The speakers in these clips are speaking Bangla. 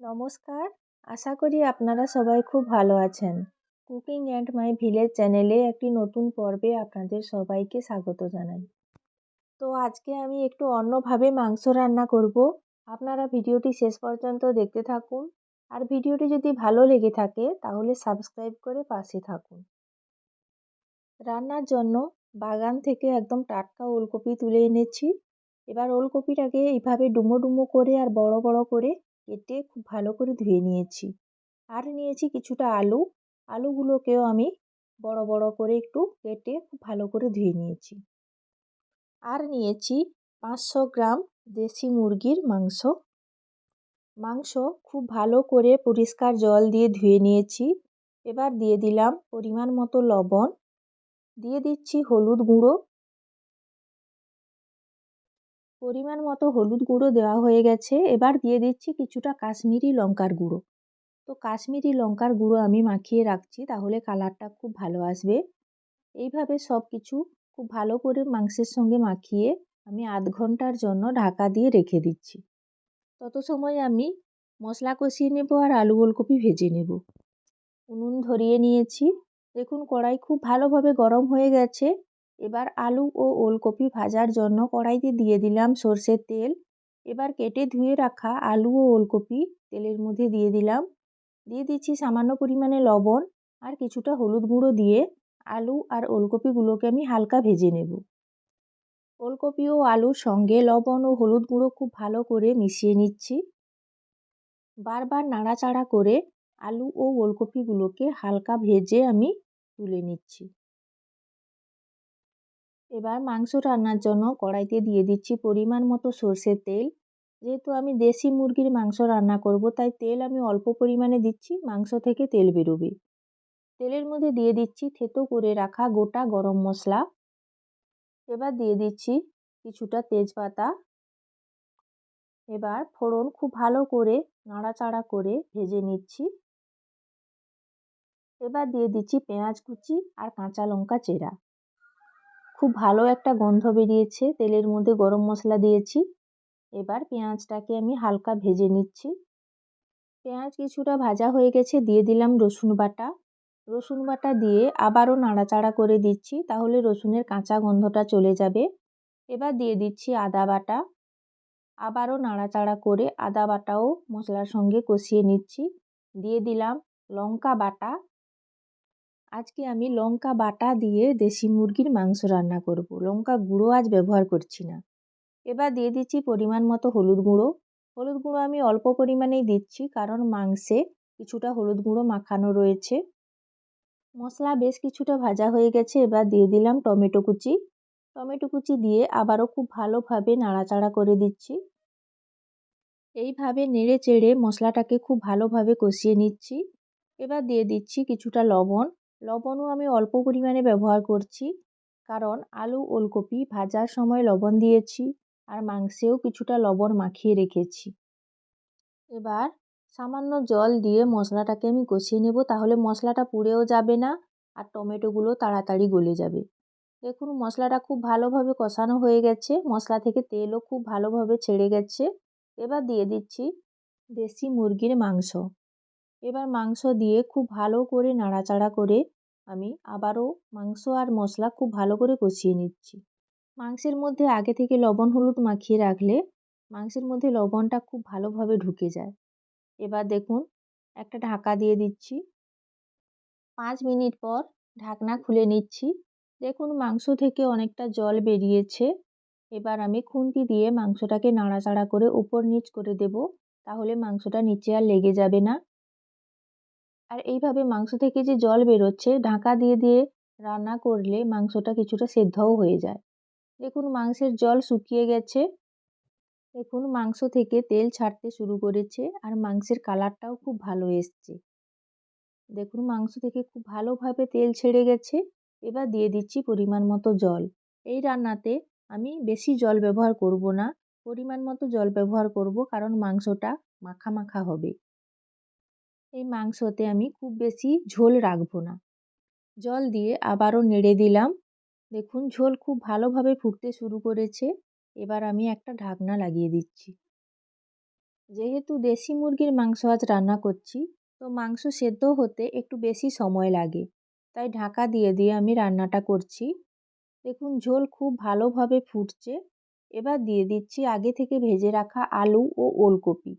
নমস্কার। আশা করি আপনারা সবাই খুব ভালো আছেন। কুকিং অ্যান্ড মাই ভিলেজ চ্যানেলে একটি নতুন পর্বে আপনাদের সবাইকে স্বাগত জানাই। তো আজকে আমি একটু অন্যভাবে মাংস রান্না করব। আপনারা ভিডিওটি শেষ পর্যন্ত দেখতে থাকুন। আর ভিডিওটি যদি ভালো লেগে থাকে, তাহলে সাবস্ক্রাইব করে পাশে থাকুন। রান্নার জন্য বাগান থেকে একদম টাটকা ওলকপি তুলে এনেছি। এবার ওলকপিটাকে এইভাবে ডুমো ডুমো করে আর বড় বড় করে কেটে খুব ভালো করে ধুয়ে নিয়েছি। আর নিয়েছি কিছুটা আলু। আলুগুলোকেও আমি বড় বড় করে একটু কেটে খুব ভালো করে ধুয়ে নিয়েছি। আর নিয়েছি পাঁচশো গ্রাম দেশি মুরগির মাংস। মাংস খুব ভালো করে পরিষ্কার জল দিয়ে ধুয়ে নিয়েছি। এবার দিয়ে দিলাম পরিমাণ মতো লবণ। দিয়ে দিচ্ছি হলুদ গুঁড়ো। পরিমাণ মতো হলুদ গুঁড়ো দেওয়া হয়ে গেছে। এবার দিয়ে দিচ্ছি কিছুটা কাশ্মীরি লঙ্কার গুঁড়ো। তো কাশ্মীরি লঙ্কার গুঁড়ো আমি মাখিয়ে রাখছি, তাহলে কালারটা খুব ভালো আসবে। এইভাবে সব কিছু খুব ভালো করে মাংসের সঙ্গে মাখিয়ে আমি আধ ঘণ্টার জন্য ঢাকা দিয়ে রেখে দিচ্ছি। তত সময় আমি মশলা কষিয়ে নেব আর আলু ওলকপি ভেজে নেব। উনুন ধরিয়ে নিয়েছি। দেখুন কড়াই খুব ভালোভাবে গরম হয়ে গেছে। এবার আলু ও ওলকপি ভাজার জন্য কড়াইতে দিয়ে দিলাম সর্ষের তেল। এবার কেটে ধুয়ে রাখা আলু ও ওলকপি তেলের মধ্যে দিয়ে দিলাম। দিয়ে দিচ্ছি সামান্য পরিমাণে লবণ আর কিছুটা হলুদ গুঁড়ো দিয়ে আলু আর ওলকপিগুলোকে আমি হালকা ভেজে নেব। ওলকপি ও আলুর সঙ্গে লবণ ও হলুদ গুঁড়ো খুব ভালো করে মিশিয়ে নিচ্ছি। বারবার নাড়াচাড়া করে আলু ও ওলকপিগুলোকে হালকা ভেজে আমি তুলে নিচ্ছি। এবার মাংস রান্নার জন্য কড়াইতে দিয়ে দিচ্ছি পরিমাণ মতো সর্ষের তেল। যেহেতু আমি দেশি মুরগির মাংস রান্না করব, তাই তেল আমি অল্প পরিমাণে দিচ্ছি, মাংস থেকে তেল বেরোবে। তেলের মধ্যে দিয়ে দিচ্ছি থেতো করে রাখা গোটা গরম মশলা। এবার দিয়ে দিচ্ছি কিছুটা তেজপাতা। এবার ফোড়ন খুব ভালো করে নাড়াচাড়া করে ভেজে নিচ্ছি। এবার দিয়ে দিচ্ছি পেঁয়াজ কুচি আর কাঁচা লঙ্কা চেরা। খুব ভালো একটা গন্ধ বেরিয়েছে। তেলের মধ্যে গরম মশলা দিয়েছি। এবার পেঁয়াজটাকে আমি হালকা ভেজে নিচ্ছি। পেঁয়াজ কিছুটা ভাজা হয়ে গেছে, দিয়ে দিলাম রসুন বাটা। রসুন বাটা দিয়ে আবারও নাড়াচাড়া করে দিচ্ছি, তাহলে রসুনের কাঁচা গন্ধটা চলে যাবে। এবার দিয়ে দিচ্ছি আদা বাটা। আবারও নাড়াচাড়া করে আদা বাটাও মশলার সঙ্গে কষিয়ে নিচ্ছি। দিয়ে দিলাম লঙ্কা বাটা। আজকে আমি লঙ্কা বাটা দিয়ে দেশি মুরগির মাংস রান্না করব। লঙ্কা গুঁড়ো আজ ব্যবহার করছি না। এবার দিয়ে দিচ্ছি পরিমাণ মতো হলুদ গুঁড়ো। হলুদ গুঁড়ো আমি অল্প পরিমাণেই দিচ্ছি কারণ মাংসে কিছুটা হলুদ গুঁড়ো মাখানো রয়েছে। মশলা বেশ কিছুটা ভাজা হয়ে গেছে, এবার দিয়ে দিলাম টমেটো কুচি। টমেটো কুচি দিয়ে আবারও খুব ভালোভাবে নাড়াচাড়া করে দিচ্ছি। এইভাবে নেড়ে চেড়ে মশলাটাকে খুব ভালোভাবে কষিয়ে নিচ্ছি। এবার দিয়ে দিচ্ছি কিছুটা লবণ। লবণও আমি অল্প পরিমাণে ব্যবহার করছি। কারণ আলু, ওলকপি ভাজার সময় লবণ দিয়েছি আর মাংসেও কিছুটা লবণ মাখিয়ে রেখেছি। এবার সামান্য জল দিয়ে মশলাটাকে আমি কষিয়ে নেব তাহলে মশলাটা পুড়েও যাবে না আর টমেটোগুলো তাড়াতাড়ি গলে যাবে। দেখুন মশলাটা খুব ভালোভাবে কষানো হয়ে গেছে, মশলা থেকে তেলও খুব ভালোভাবে ছেড়ে গেছে। এবার দিয়ে দিচ্ছি দেশি মুরগির মাংস। এবার মাংস দিয়ে খুব ভালো করে নাড়াচাড়া করে আমি আবারও মাংস আর মশলা খুব ভালো করে কষিয়ে নিচ্ছি। মাংসের মধ্যে আগে থেকে লবণ, হলুদ মাখিয়ে রাখলে মাংসের মধ্যে লবণটা খুব ভালোভাবে ঢুকে যায়। এবার দেখুন, একটা ঢাকা দিয়ে দিচ্ছি। পাঁচ মিনিট পর ঢাকনা খুলে নিচ্ছি। দেখুন মাংস থেকে অনেকটা জল বেরিয়েছে। এবার আমি খুন্তি দিয়ে মাংসটাকে নাড়াচাড়া করে উপর নিচ করে দেব। তাহলে মাংসটা নিচে আর লেগে যাবে না। আর এইভাবে মাংস থেকে যে জল বেরোচ্ছে, ঢাকা দিয়ে দিয়ে রান্না করলে মাংসটা কিছুটা সেদ্ধও হয়ে যায়। দেখুন মাংসের জল শুকিয়ে গেছে। দেখুন মাংস থেকে তেল ছাড়তে শুরু করেছে আর মাংসের কালারটাও খুব ভালো এসছে। দেখুন মাংস থেকে খুব ভালোভাবে তেল ছেড়ে গেছে। এবার দিয়ে দিচ্ছি পরিমাণ মতো জল। এই রান্নাতে আমি বেশি জল ব্যবহার করব না। পরিমাণ মতো জল ব্যবহার করব কারণ মাংসটা মাখা মাখা হবে। এই মাংসতে আমি খুব বেশি ঝোল রাখব না। জল দিয়ে আবারও নেড়ে দিলাম। দেখুন, ঝোল খুব ভালোভাবে ফুটতে শুরু করেছে। এবার আমি একটা ঢাকনা লাগিয়ে দিচ্ছি। যেহেতু দেশি মুরগির মাংস আজ রান্না করছি, তো মাংস সেদ্ধ হতে একটু বেশি সময় লাগে। তাই ঢাকা দিয়ে দিয়ে আমি রান্নাটা করছি। দেখুন, ঝোল খুব ভালোভাবে ফুটছে। এবার দিয়ে দিচ্ছি আগে থেকে ভেজে রাখা আলু ও ওলকপি।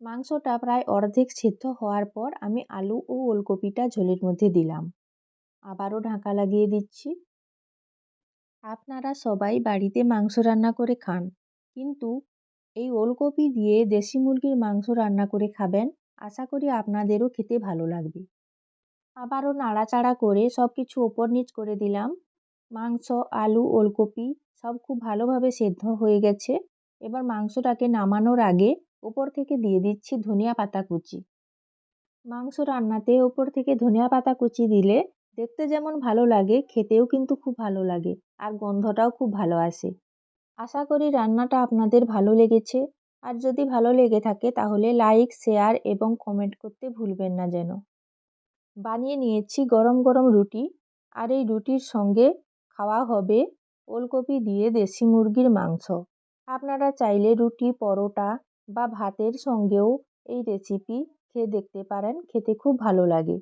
মাংসটা প্রায় অর্ধেক সিদ্ধ হওয়ার পর আমি আলু ও ওলকপিটা ঝোলের মধ্যে দিলাম। আবারও ঢাকা লাগিয়ে দিচ্ছি। আপনারা সবাই বাড়িতে মাংস রান্না করে খান। কিন্তু এই ওলকপি দিয়ে দেশি মুরগির মাংস রান্না করে খাবেন, আশা করি আপনাদেরও খেতে ভালো লাগবে। আবারও নাড়াচাড়া করে সব কিছু ওপর নিচ করে দিলাম। মাংস, আলু, ওলকপি সব খুব ভালোভাবে সেদ্ধ হয়ে গেছে। এবার মাংসটাকে নামানোর আগে ওপর থেকে দিয়ে দিচ্ছি ধনিয়া পাতা কুচি। মাংস রান্নাতে ওপর থেকে ধনিয়া পাতা কুচি দিলে দেখতে যেমন ভালো লাগে, খেতেও কিন্তু খুব ভালো লাগে আর গন্ধটাও খুব ভালো আসে। আশা করি রান্নাটা আপনাদের ভালো লেগেছে। আর যদি ভালো লেগে থাকে তাহলে লাইক, শেয়ার এবং কমেন্ট করতে ভুলবেন না যেন। বানিয়ে নিয়েছি গরম গরম রুটি। আর এই রুটির সঙ্গে খাওয়া হবে ওলকপি দিয়ে দেশি মুরগির মাংস। আপনারা চাইলে রুটি, পরোটা বা ভাতের সঙ্গেও এই রেসিপি খেয়ে দেখতে পারেন খেতে খুব ভালো লাগে।